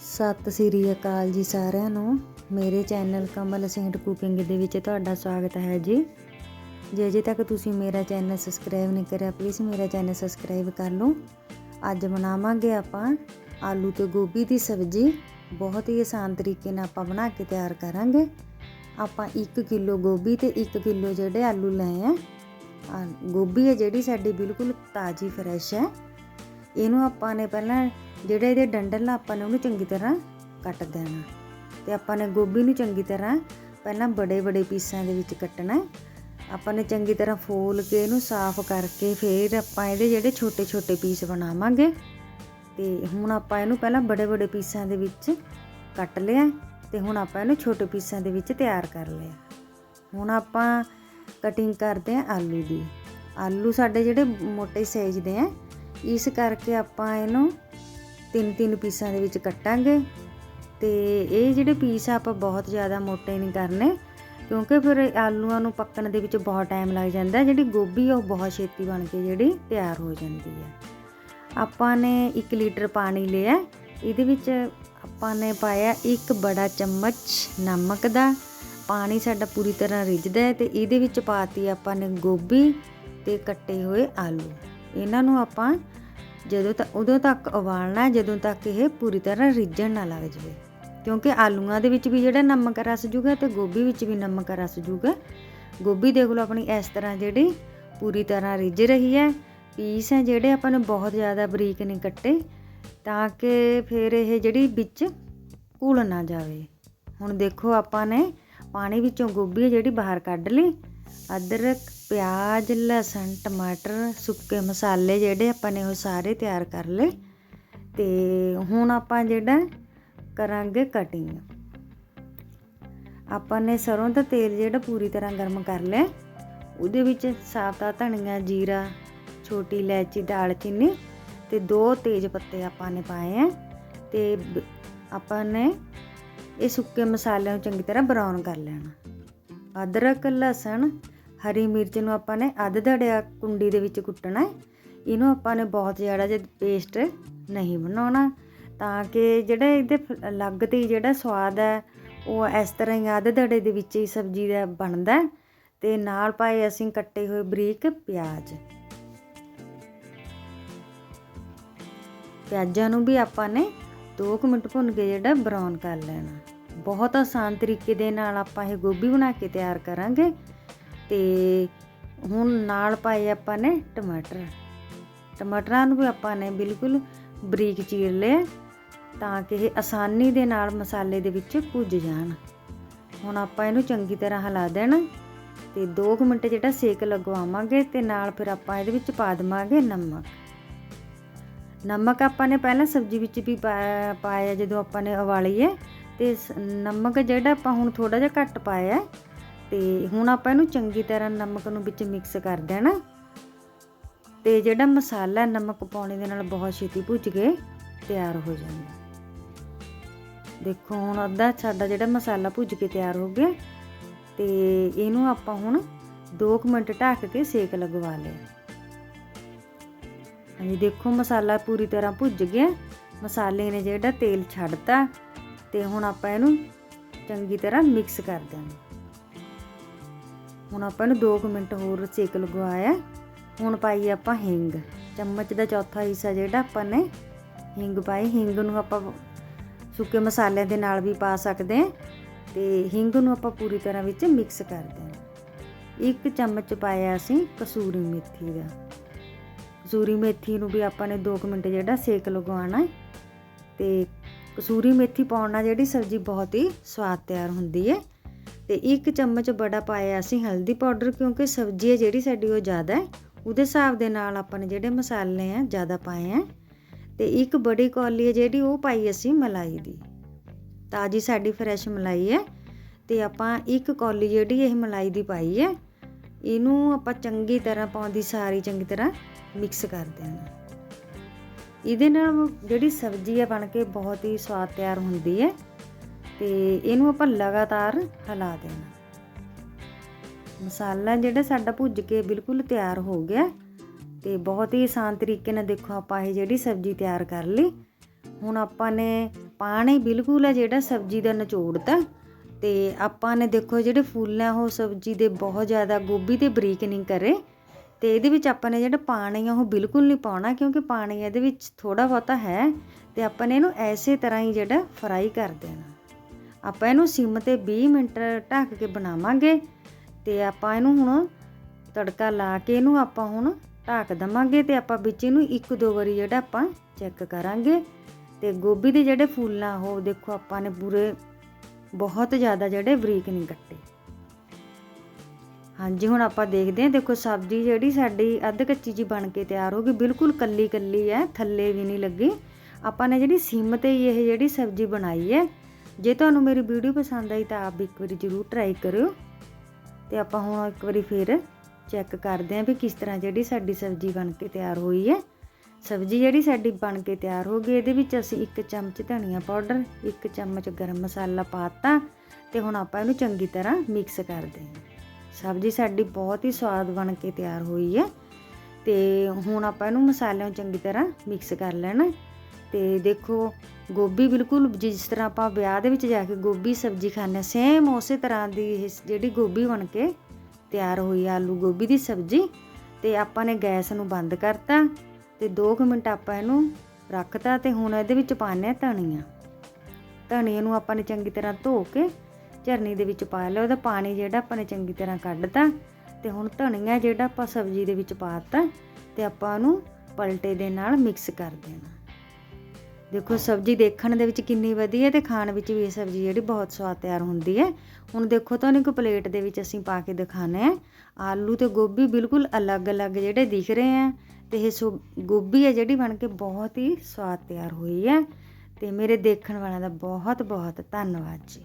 ਸਤਿ ਸ੍ਰੀ ਅਕਾਲ ਜੀ ਸਾਰਿਆਂ ਨੂੰ। ਮੇਰੇ ਚੈਨਲ ਕਮਲ ਸਿੰਘ ਕੁਕਿੰਗ ਦੇ ਵਿੱਚ ਤੁਹਾਡਾ ਸਵਾਗਤ ਹੈ ਜੀ। ਜੇ ਅਜੇ ਤੱਕ ਤੁਸੀਂ ਮੇਰਾ ਚੈਨਲ ਸਬਸਕ੍ਰਾਈਬ ਨਹੀਂ ਕਰਿਆ ਪਲੀਜ਼ ਮੇਰਾ ਚੈਨਲ ਸਬਸਕ੍ਰਾਈਬ ਕਰ ਲਓ। ਅੱਜ ਬਣਾਵਾਂਗੇ ਆਪਾਂ ਆਲੂ ਤੇ ਗੋਭੀ ਦੀ ਸਬਜ਼ੀ। ਬਹੁਤ ਹੀ ਆਸਾਨ ਤਰੀਕੇ ਨਾਲ ਆਪਾਂ ਬਣਾ ਕੇ ਤਿਆਰ ਕਰਾਂਗੇ। ਆਪਾਂ 1 ਕਿਲੋ ਗੋਭੀ ਤੇ 1 ਕਿਲੋ ਜਿਹੜੇ ਆਲੂ ਲਏ ਆ ਆ ਗੋਭੀ ਹੈ ਜਿਹੜੀ ਸਾਡੀ ਬਿਲਕੁਲ ਤਾਜ਼ੀ ਫਰੈਸ਼ ਹੈ। ਇਹਨੂੰ ਆਪਾਂ ਨੇ ਪਹਿਲਾਂ ਜਿਹੜੇ ਇਹਦੇ ਡੰਡਲ ਆ ਆਪਾਂ ਨੇ ਉਹਨੂੰ ਚੰਗੀ ਤਰ੍ਹਾਂ ਕੱਟ ਦੇਣਾ। ਤੇ ਆਪਾਂ ਨੇ ਗੋਭੀ ਨੂੰ ਚੰਗੀ ਤਰ੍ਹਾਂ ਪਹਿਲਾਂ ਬੜੇ ਬੜੇ ਪੀਸਾਂ ਦੇ ਵਿੱਚ ਕੱਟਣਾ। ਆਪਾਂ ਨੇ ਚੰਗੀ ਤਰ੍ਹਾਂ ਫੋਲ ਕੇ ਇਹਨੂੰ ਸਾਫ਼ ਕਰਕੇ ਫਿਰ ਆਪਾਂ ਇਹਦੇ ਜਿਹੜੇ ਛੋਟੇ ਛੋਟੇ ਪੀਸ ਬਣਾਵਾਂਗੇ। ਤੇ ਹੁਣ ਆਪਾਂ ਇਹਨੂੰ ਪਹਿਲਾਂ ਬੜੇ ਬੜੇ ਪੀਸਾਂ ਦੇ ਵਿੱਚ ਕੱਟ ਲਿਆ ਤੇ ਹੁਣ ਆਪਾਂ ਇਹਨੂੰ ਛੋਟੇ ਪੀਸਾਂ ਦੇ ਵਿੱਚ ਤਿਆਰ ਕਰ ਲਿਆ। ਹੁਣ ਆਪਾਂ ਕਟਿੰਗ ਕਰਦੇ ਆ ਆਲੂ ਦੀ। ਆਲੂ ਸਾਡੇ ਜਿਹੜੇ ਮੋਟੇ ਸਾਈਜ਼ ਦੇ ਆ, ਇਸ ਕਰਕੇ ਆਪਾਂ ਇਹਨੂੰ ਤਿੰਨ ਤਿੰਨ ਪੀਸਾਂ ਦੇ ਵਿੱਚ ਕੱਟਾਂਗੇ। ਤੇ ਇਹ ਜਿਹੜੇ ਪੀਸ ਆ, ਆਪਾਂ ਬਹੁਤ ਜ਼ਿਆਦਾ ਮੋਟੇ ਨਹੀਂ ਕਰਨੇ, ਕਿਉਂਕਿ ਫਿਰ ਆਲੂਆਂ ਨੂੰ ਪੱਕਣ ਦੇ ਵਿੱਚ ਬਹੁਤ ਟਾਈਮ ਲੱਗ ਜਾਂਦਾ ਜਿਹੜੀ ਗੋਭੀ ਆ, ਉਹ ਬਹੁਤ ਛੇਤੀ ਬਣ ਕੇ ਜਿਹੜੀ ਤਿਆਰ ਹੋ ਜਾਂਦੀ ਹੈ। ਆਪਾਂ ਨੇ 1 ਲੀਟਰ ਪਾਣੀ ਲਿਆ। ਇਹਦੇ ਵਿੱਚ ਆਪਾਂ ਨੇ ਪਾਇਆ ਇੱਕ ਬੜਾ ਚਮਚ ਨਮਕ ਦਾ। ਪਾਣੀ ਸਾਡਾ ਪੂਰੀ ਤਰ੍ਹਾਂ ਰਿੱਝਦਾ ਹੈ ਤੇ ਇਹਦੇ ਵਿੱਚ ਪਾਤੀ ਆਪਾਂ ਨੇ ਗੋਭੀ ਤੇ ਕੱਟੇ ਹੋਏ ਆਲੂ। ਇਹਨਾਂ ਨੂੰ ਆਪਾਂ ਜਦੋਂ ਤੱਕ ਉਦੋਂ ਤੱਕ ਉਬਾਲਣਾ, ਜਦੋਂ ਤੱਕ ਇਹ ਪੂਰੀ ਤਰ੍ਹਾਂ ਰਿੱਝਣ ਨਾ ਲੱਗ ਜਾਵੇ। ਕਿਉਂਕਿ ਆਲੂਆਂ ਦੇ ਵਿੱਚ ਵੀ ਜਿਹੜਾ ਨਮਕ ਰਸ ਜੂਗਾ ਤੇ ਗੋਭੀ ਵਿੱਚ ਵੀ ਨਮਕ ਰਸ ਜੂਗਾ, ਗੋਭੀ ਦੇਖ ਲਓ ਆਪਣੀ ਇਸ ਤਰ੍ਹਾਂ ਜਿਹੜੀ ਪੂਰੀ ਤਰ੍ਹਾਂ ਰਿੱਝ ਰਹੀ ਹੈ, ਪੀਸ ਹੈ ਜਿਹੜੇ ਆਪਾਂ ਨੇ ਬਹੁਤ ਜ਼ਿਆਦਾ ਬਰੀਕ ਨਹੀਂ ਕੱਟੇ, ਤਾਂ ਕਿ ਫਿਰ ਇਹ ਜਿਹੜੀ ਵਿੱਚ ਘੁਲ ਨਾ ਜਾਵੇ। ਹੁਣ ਦੇਖੋ ਆਪਾਂ ਨੇ ਪਾਣੀ ਵਿੱਚੋਂ ਗੋਭੀ ਹੈ ਜਿਹੜੀ ਬਾਹਰ ਕੱਢ ਲਈ, ਅਦਰਕ ਪਿਆਜ਼, ਲਸਣ, ਟਮਾਟਰ, ਸੁੱਕੇ ਮਸਾਲੇ ਜਿਹੜੇ ਆਪਾਂ ਨੇ ਉਹ ਸਾਰੇ ਤਿਆਰ ਕਰ ਲਏ ਤੇ ਹੁਣ ਆਪਾਂ ਜਿਹੜਾ ਕਰਾਂਗੇ ਕਟਿੰਗ ਆਪਾਂ ਨੇ ਸਰੋਂ ਦਾ ਤੇਲ ਜਿਹੜਾ ਪੂਰੀ ਤਰ੍ਹਾਂ ਗਰਮ ਕਰ ਲਿਆ। ਉਹਦੇ ਵਿੱਚ ਸਾਬਤਾ, ਧਨੀਆ, ਜੀਰਾ, ਛੋਟੀ ਇਲਾਇਚੀ ਦਾਲਚੀਨੀ ਤੇ ਦੋ ਤੇਜ ਪੱਤੇ ਆਪਾਂ ਨੇ ਪਾਏ ਆ ਤੇ ਆਪਾਂ ਨੇ ਇਹ ਸੁੱਕੇ ਮਸਾਲਿਆਂ ਨੂੰ ਚੰਗੀ ਤਰ੍ਹਾਂ ਬਰਾਊਨ ਕਰ ਲੈਣਾ। ਅਦਰਕ, ਲਸਣ ਹਰੀ ਮਿਰਚ ਨੂੰ ਆਪਾਂ ਨੇ ਅੱਧ ਧੜਿਆ ਕੁੰਡੀ ਦੇ ਵਿੱਚ ਕੁੱਟਣਾ ਹੈ। ਇਹਨੂੰ ਆਪਾਂ ਨੇ ਬਹੁਤ ਜ਼ਿਆਦਾ ਜੇ ਪੇਸਟ ਨਹੀਂ ਬਣਾਉਣਾ, ਤਾਂ ਕਿ ਜਿਹੜਾ ਇਹਦੇ ਫ- ਅਲੱਗ ਤੇ ਜਿਹੜਾ ਸਵਾਦ ਹੈ, ਉਹ ਇਸ ਤਰ੍ਹਾਂ ਹੀ ਅੱਧ ਧੜੇ ਦੇ ਵਿੱਚ ਹੀ ਸਬਜ਼ੀ ਦਾ ਬਣਦਾ ਹੈ ਤੇ ਨਾਲ ਪਾਏ ਅਸੀਂ ਕੱਟੇ ਹੋਏ ਬਰੀਕ ਪਿਆਜ਼। ਪਿਆਜ਼ਾਂ ਨੂੰ ਵੀ ਆਪਾਂ ਨੇ 2 ਮਿੰਟ ਭੁੰਨ ਕੇ ਜਿਹੜਾ ਬਰਾਊਨ ਕਰ ਲੈਣਾ। ਬਹੁਤ ਆਸਾਨ ਤਰੀਕੇ ਦੇ ਨਾਲ ਆਪਾਂ ਇਹ ਗੋਭੀ ਬਣਾ ਕੇ ਤਿਆਰ ਕਰਾਂਗੇ। ਤੇ ਹੁਣ ਨਾਲ ਪਾਏ ਆਪਾਂ ਨੇ ਟਮਾਟਰ। ਟਮਾਟਰਾਂ ਨੂੰ ਵੀ ਆਪਾਂ ਨੇ ਬਿਲਕੁਲ ਬਰੀਕ ਚੀਰ ਲਿਆ ਤਾਂ ਕਿ ਇਹ ਆਸਾਨੀ ਦੇ ਨਾਲ ਮਸਾਲੇ ਦੇ ਵਿੱਚ ਭੁੱਜ ਜਾਣ। ਹੁਣ ਆਪਾਂ ਇਹਨੂੰ ਚੰਗੀ ਤਰ੍ਹਾਂ ਹਿਲਾ ਦੇਣਾ ਤੇ 2 ਮਿੰਟ ਜਿਹੜਾ ਸੇਕ ਲਗਵਾਵਾਂਗੇ ਤੇ ਨਾਲ ਫਿਰ ਆਪਾਂ ਇਹਦੇ ਵਿੱਚ ਪਾ ਦੇਵਾਂਗੇ ਨਮਕ। ਨਮਕ ਆਪਾਂ ਨੇ ਪਹਿਲਾਂ ਸਬਜ਼ੀ ਵਿੱਚ ਵੀ ਪਾਇਆ ਪਾਇਆ ਜਦੋਂ ਆਪਾਂ ਨੇ ਉਬਾਲੀ ਹੈ ਤੇ ਸ- ਨਮਕ ਜਿਹੜਾ ਆਪਾਂ ਹੁਣ ਥੋੜਾ ਜਿਹਾ ਘੱਟ ਪਾਇਆ ਹੈ ਤੇ ਹੁਣ ਆਪਾਂ ਇਹਨੂੰ ਚੰਗੀ ਤਰ੍ਹਾਂ ਨਮਕ ਨੂੰ ਵਿੱਚ ਮਿਕਸ ਕਰ ਦੇਣਾ। ਤੇ ਜਿਹੜਾ ਮਸਾਲਾ ਨਮਕ ਪਾਉਣੇ ਦੇ ਨਾਲ ਬਹੁਤ ਛੇਤੀ ਭੁੱਜ ਕੇ ਤਿਆਰ ਹੋ ਜਾਂਦਾ। ਦੇਖੋ ਹੁਣ ਅੱਧਾ ਸਾਡਾ ਜਿਹੜਾ ਮਸਾਲਾ ਭੁੱਜ ਕੇ ਤਿਆਰ ਹੋ ਗਿਆ। ਤੇ ਇਹਨੂੰ ਆਪਾਂ ਹੁਣ 2 ਮਿੰਟ ਢੱਕ ਕੇ ਸੇਕ ਲਗਵਾ ਲਿਆ। ਹਾਂਜੀ, ਦੇਖੋ ਮਸਾਲਾ ਪੂਰੀ ਤਰ੍ਹਾਂ ਭੁੱਜ ਗਿਆ। ਮਸਾਲੇ ਨੇ ਜਿਹੜਾ ਤੇਲ ਛੱਡਤਾ ਤੇ ਹੁਣ ਆਪਾਂ ਇਹਨੂੰ ਚੰਗੀ ਤਰ੍ਹਾਂ ਮਿਕਸ ਕਰ ਦੇਣਾ। ਹੁਣ ਆਪਾਂ ਇਹਨੂੰ 2 ਮਿੰਟ ਹੋਰ ਸੇਕ ਲਗਵਾਇਆ ਹੁਣ ਪਾਈ ਆਪਾਂ ਹਿੰਗ। ਚਮਚ ਦਾ ਚੌਥਾ ਹਿੱਸਾ ਜਿਹੜਾ ਆਪਾਂ ਨੇ ਹਿੰਗ ਪਾਈ ਹਿੰਗ ਨੂੰ ਆਪਾਂ ਸੁੱਕੇ ਮਸਾਲਿਆਂ ਦੇ ਨਾਲ ਵੀ ਪਾ ਸਕਦੇ ਹਾਂ ਤੇ ਹਿੰਗ ਨੂੰ ਆਪਾਂ ਪੂਰੀ ਤਰ੍ਹਾਂ ਵਿੱਚ ਮਿਕਸ ਕਰ ਦੇਣਾ ਇੱਕ ਚਮਚ ਪਾਇਆ ਅਸੀਂ ਕਸੂਰੀ ਮੇਥੀ ਦਾ। ਕਸੂਰੀ ਮੇਥੀ ਨੂੰ ਵੀ ਆਪਾਂ ਨੇ 2 ਮਿੰਟ ਜਿਹੜਾ ਸੇਕ ਲਗਵਾਉਣਾ ਹੈ। ਤੇ ਕਸੂਰੀ ਮੇਥੀ ਪਾਉਣ ਨਾਲ ਜਿਹੜੀ ਸਬਜ਼ੀ ਬਹੁਤ ਹੀ ਸਵਾਦ ਤਿਆਰ ਹੁੰਦੀ ਹੈ। ਤੇ ਇੱਕ ਚਮਚ ਬੜਾ ਪਾਇਆ ਅਸੀਂ ਹਲਦੀ ਪਾਊਡਰ, ਕਿਉਂਕਿ ਸਬਜ਼ੀ ਹੈ ਜਿਹੜੀ ਸਾਡੀ ਉਹ ਜ਼ਿਆਦਾ ਹੈ, ਉਹਦੇ ਹਿਸਾਬ ਦੇ ਨਾਲ ਆਪਾਂ ਨੇ ਜਿਹੜੇ ਮਸਾਲੇ ਆ ਜ਼ਿਆਦਾ ਪਾਏ ਆ। ਤੇ ਇੱਕ ਬੜੀ ਕੌਲੀ ਹੈ ਜਿਹੜੀ ਉਹ ਪਾਈ ਅਸੀਂ ਮਲਾਈ ਦੀ। ਤਾਜੀ ਸਾਡੀ ਫਰੈਸ਼ ਮਲਾਈ ਹੈ ਤੇ ਆਪਾਂ ਇੱਕ ਕੌਲੀ ਜਿਹੜੀ ਇਹ ਮਲਾਈ ਦੀ ਪਾਈ ਹੈ, ਇਹਨੂੰ ਆਪਾਂ ਚੰਗੀ ਤਰ੍ਹਾਂ ਪਾਉਂਦੀ ਸਾਰੀ ਚੰਗੀ ਤਰ੍ਹਾਂ ਮਿਕਸ ਕਰ ਦੇਣਾ। ਇਹਦੇ ਨਾਲ ਜਿਹੜੀ ਸਬਜ਼ੀ ਹੈ ਬਣ ਕੇ ਬਹੁਤ ਹੀ ਸਵਾਦ ਤਿਆਰ ਹੁੰਦੀ ਹੈ। ਤੇ ਇਹਨੂੰ ਆਪਾਂ ਲਗਾਤਾਰ ਹਿਲਾ ਦੇਣਾ। ਮਸਾਲਾ ਜਿਹੜਾ ਸਾਡਾ ਭੁੱਜ ਕੇ ਬਿਲਕੁਲ ਤਿਆਰ ਹੋ ਗਿਆ। ਤੇ ਬਹੁਤ ਹੀ ਆਸਾਨ ਤਰੀਕੇ ਨਾਲ ਦੇਖੋ ਆਪਾਂ ਇਹ ਜਿਹੜੀ ਸਬਜ਼ੀ ਤਿਆਰ ਕਰ ਲਈ। ਹੁਣ ਆਪਾਂ ਨੇ ਪਾਣੀ ਬਿਲਕੁਲ ਹੈ ਜਿਹੜਾ ਸਬਜ਼ੀ ਦਾ ਨਿਚੋੜਤਾ। ਤੇ ਆਪਾਂ ਨੇ ਦੇਖੋ ਜਿਹੜੇ ਫੁੱਲ ਆ ਉਹ ਸਬਜ਼ੀ ਦੇ ਬਹੁਤ ਜ਼ਿਆਦਾ ਗੋਭੀ ਤੇ ਬਰੀਕ ਨਹੀਂ ਕਰੇ। ਤੇ ਇਹਦੇ ਵਿੱਚ ਆਪਾਂ ਨੇ ਜਿਹੜਾ ਪਾਣੀ ਆ ਉਹ ਬਿਲਕੁਲ ਨਹੀਂ ਪਾਉਣਾ ਕਿਉਂਕਿ ਪਾਣੀ ਇਹਦੇ ਵਿੱਚ ਥੋੜਾ ਬਹੁਤਾ ਹੈ। ਤੇ ਆਪਾਂ ਨੇ ਇਹਨੂੰ ਐਸੇ ਤਰ੍ਹਾਂ ਹੀ ਜਿਹੜਾ ਫਰਾਈ ਕਰ ਦੇਣਾ। ਆਪਾਂ ਇਹਨੂੰ ਸਿਮ ਤੇ 20 ਮਿੰਟ ਢੱਕ ਕੇ ਬਣਾਵਾਂਗੇ ਤੇ ਆਪਾਂ ਇਹਨੂੰ ਹੁਣ ਤੜਕਾ ਲਾ ਕੇ ਇਹਨੂੰ ਆਪਾਂ ਹੁਣ ਢੱਕ ਦਵਾਂਗੇ ਤੇ ਆਪਾਂ ਵਿੱਚ ਇਹਨੂੰ ਇੱਕ ਦੋ ਵਾਰੀ ਜਿਹੜਾ ਆਪਾਂ ਚੈੱਕ ਕਰਾਂਗੇ। ਤੇ ਗੋਭੀ ਦੇ ਜਿਹੜੇ ਫੁੱਲ ਆ, ਉਹ ਦੇਖੋ ਆਪਾਂ ਨੇ ਪੂਰੇ ਬਹੁਤ ਜ਼ਿਆਦਾ ਜਿਹੜੇ ਬਰੀਕ ਨਹੀਂ ਕੱਟੇ। ਹਾਂਜੀ, ਹੁਣ ਆਪਾਂ ਦੇਖਦੇ ਹਾਂ। ਦੇਖੋ ਸਬਜ਼ੀ ਜਿਹੜੀ ਸਾਡੀ ਅੱਧ ਕੱਚੀ ਜੀ ਬਣ ਕੇ ਤਿਆਰ ਹੋ ਗਈ, ਬਿਲਕੁਲ ਕੱਲੀ ਕੱਲੀ ਹੈ, ਥੱਲੇ ਵੀ ਨਹੀਂ ਲੱਗੀ। ਆਪਾਂ ਨੇ ਜਿਹੜੀ ਸਿਮ ਤੇ ਹੀ ਇਹ ਜਿਹੜੀ ਸਬਜ਼ੀ ਬਣਾਈ ਹੈ ਜੇ ਤੁਹਾਨੂੰ ਮੇਰੀ ਵੀਡੀਓ ਪਸੰਦ ਆਈ ਤਾਂ ਆਪ ਇੱਕ ਵਾਰੀ ਜ਼ਰੂਰ ਟਰਾਈ ਕਰਿਓ। ਤੇ ਆਪਾਂ ਹੁਣ ਇੱਕ ਵਾਰੀ ਫੇਰ ਚੈੱਕ ਕਰਦੇ ਹਾਂ ਵੀ ਕਿਸ ਤਰ੍ਹਾਂ ਜਿਹੜੀ ਸਾਡੀ ਸਬਜ਼ੀ ਬਣ ਕੇ ਤਿਆਰ ਹੋਈ ਹੈ। ਸਬਜ਼ੀ ਜਿਹੜੀ ਸਾਡੀ ਬਣ ਕੇ ਤਿਆਰ ਹੋ ਗਈ, ਇਹਦੇ ਵਿੱਚ ਅਸੀਂ ਇੱਕ ਚਮਚ ਧਨੀਆ ਪਾਊਡਰ, ਇੱਕ ਚਮਚ ਗਰਮ ਮਸਾਲਾ ਪਾਤਾ ਤੇ ਹੁਣ ਆਪਾਂ ਇਹਨੂੰ ਚੰਗੀ ਤਰ੍ਹਾਂ ਮਿਕਸ ਕਰਦੇ ਹਾਂ। ਸਬਜ਼ੀ ਸਾਡੀ ਬਹੁਤ ਹੀ ਸਵਾਦ ਬਣ ਕੇ ਤਿਆਰ ਹੋਈ ਹੈ ਤੇ ਹੁਣ ਆਪਾਂ ਇਹਨੂੰ ਮਸਾਲਿਆਂ ਚੰਗੀ ਤਰ੍ਹਾਂ ਮਿਕਸ ਕਰ ਲੈਣਾ। ਤੇ ਦੇਖੋ, ਗੋਭੀ ਬਿਲਕੁਲ ਜਿਸ ਤਰ੍ਹਾਂ ਆਪਾਂ ਵਿਆਹ ਦੇ ਵਿੱਚ ਜਾ ਕੇ ਗੋਭੀ ਸਬਜ਼ੀ ਖਾਂਦੇ ਹਾਂ ਸੇਮ ਉਸੇ ਤਰ੍ਹਾਂ ਦੀ ਇਹ ਜਿਹੜੀ ਗੋਭੀ ਬਣ ਕੇ ਤਿਆਰ ਹੋਈ ਆਲੂ ਗੋਭੀ ਦੀ ਸਬਜ਼ੀ ਤੇ ਆਪਾਂ ਨੇ ਗੈਸ ਨੂੰ ਬੰਦ ਕਰਤਾ ਤੇ 2 ਮਿੰਟ ਆਪਾਂ ਇਹਨੂੰ ਰੱਖਤਾ ਤੇ ਹੁਣ ਇਹਦੇ ਵਿੱਚ ਪਾਉਂਦੇ ਹਾਂ ਧਨੀਆ। ਧਨੀਏ ਨੂੰ ਆਪਾਂ ਨੇ ਚੰਗੀ ਤਰ੍ਹਾਂ ਧੋ ਕੇ ਝਰਨੀ ਦੇ ਵਿੱਚ ਪਾ ਲਿਆ, ਉਹਦਾ ਪਾਣੀ ਜਿਹੜਾ ਆਪਾਂ ਨੇ ਚੰਗੀ ਤਰ੍ਹਾਂ ਕੱਢਤਾ ਤੇ ਹੁਣ ਧਨੀਆ ਜਿਹੜਾ ਆਪਾਂ ਸਬਜ਼ੀ ਦੇ ਵਿੱਚ ਪਾਤਾ ਤੇ ਆਪਾਂ ਉਹਨੂੰ ਪਲਟੇ ਦੇ ਨਾਲ ਮਿਕਸ ਕਰ ਦੇਣਾ। ਦੇਖੋ ਸਬਜ਼ੀ ਦੇਖਣ ਦੇ ਵਿੱਚ ਕਿੰਨੀ ਵਧੀਆ ਤੇ ਖਾਣ ਵਿੱਚ ਵੀ ਇਹ ਸਬਜ਼ੀ ਜਿਹੜੀ ਬਹੁਤ ਸਵਾਦ ਤਿਆਰ ਹੁੰਦੀ ਹੈ। ਹੁਣ ਦੇਖੋ ਤੁਹਾਨੂੰ ਇੱਕ ਪਲੇਟ ਦੇ ਵਿੱਚ ਅਸੀਂ ਪਾ ਕੇ ਦਿਖਾਣਾ ਹੈ। ਆਲੂ ਤੇ ਗੋਭੀ ਬਿਲਕੁਲ ਅਲੱਗ-ਅਲੱਗ ਜਿਹੜੇ ਦਿਖ ਰਹੇ ਆ ਤੇ ਇਹ ਸੋ ਗੋਭੀ ਹੈ ਜਿਹੜੀ ਬਣ ਕੇ ਬਹੁਤ ਹੀ ਸਵਾਦ ਤਿਆਰ ਹੋਈ ਹੈ। ਤੇ ਮੇਰੇ ਦੇਖਣ ਵਾਲਿਆਂ ਦਾ ਬਹੁਤ ਬਹੁਤ ਧੰਨਵਾਦ ਜੀ।